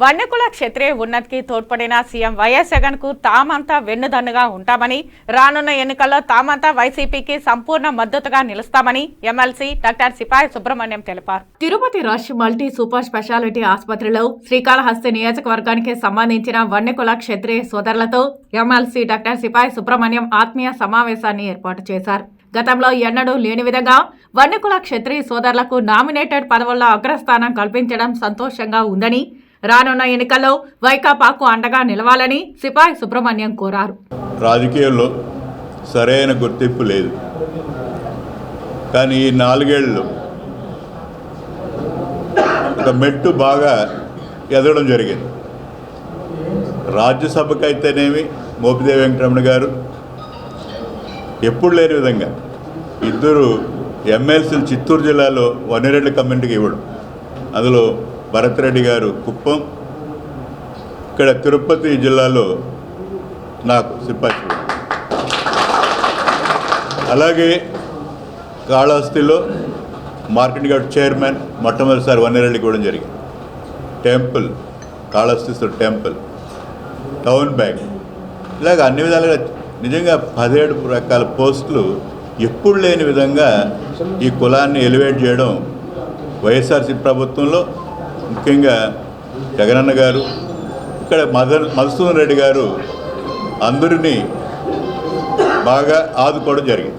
వన్నెకుల క్షత్రియ ఉన్నతికి తోడ్పడిన CM YS జగన్కు తామంతా వెన్నుదన్నుగా ఉంటామని రానున్న ఎన్నికల్లో తామంతా వైసీపీకి సంపూర్ణ మద్దతుగా నిలుస్తామని ఎమ్మెల్సీ డాక్టర్ సిపాయి సుబ్రహ్మణ్యం తెలిపారు. తిరుపతి రష్ మల్టీ సూపర్ స్పెషాలిటీ ఆసుపత్రిలో శ్రీకాళహస్తి నియోజకవర్గానికి సంబంధించిన వన్నెకుల క్షత్రియ సోదరులతో ఎమ్మెల్సీ డాక్టర్ సిపాయి సుబ్రహ్మణ్యం ఆత్మీయ సమావేశాన్ని ఏర్పాటు చేశారు. గతంలో ఎన్నడూ లేని విధంగా వన్నెకుల క్షత్రియ సోదరులకు నామినేటెడ్ పదవుల్లో అగ్రస్థానం కల్పించడం సంతోషంగా ఉందని రానున్న ఎన్నికల్లో వైకాపాకు అండగా నిలవాలని సిపాయి సుబ్రహ్మణ్యం కోరారు. రాజకీయాల్లో సరైన గుర్తింపు లేదు. కానీ ఈ నాలుగేళ్ళు ఒక మెట్టు బాగా ఎదగడం జరిగింది. రాజ్యసభకు అయితేనేమి మోపిదేవి వెంకటరమణ గారు ఎప్పుడు లేని విధంగా ఇద్దరు ఎమ్మెల్సీలు చిత్తూరు జిల్లాలో వనిరెడ్డి కమ్యూనిటీకి ఇవ్వడం. అందులో భరత్ రెడ్డి గారు కుప్పం. ఇక్కడ తిరుపతి జిల్లాలో నాకు సిపాయి అలాగే కాళహస్తిలో మార్కెట్ గార్డ్ చైర్మన్ మొట్టమొదటిసారి వన్నేరెడ్డి కూడా జరిగింది. టెంపుల్ కాళహస్తిలో టెంపుల్ టౌన్ బ్యాంక్ ఇలాగ అన్ని విధాలుగా నిజంగా పదిహేడు రకాల పోస్టులు ఎప్పుడు లేని విధంగా ఈ కులాన్ని ఎలివేట్ చేయడం వైఎస్ఆర్సీ ప్రభుత్వంలో ముఖ్యంగా జగనన్న గారు ఇక్కడ మదన్ మధుసూదన్ రెడ్డి గారు అందరినీ బాగా ఆదుకోవడం జరిగింది.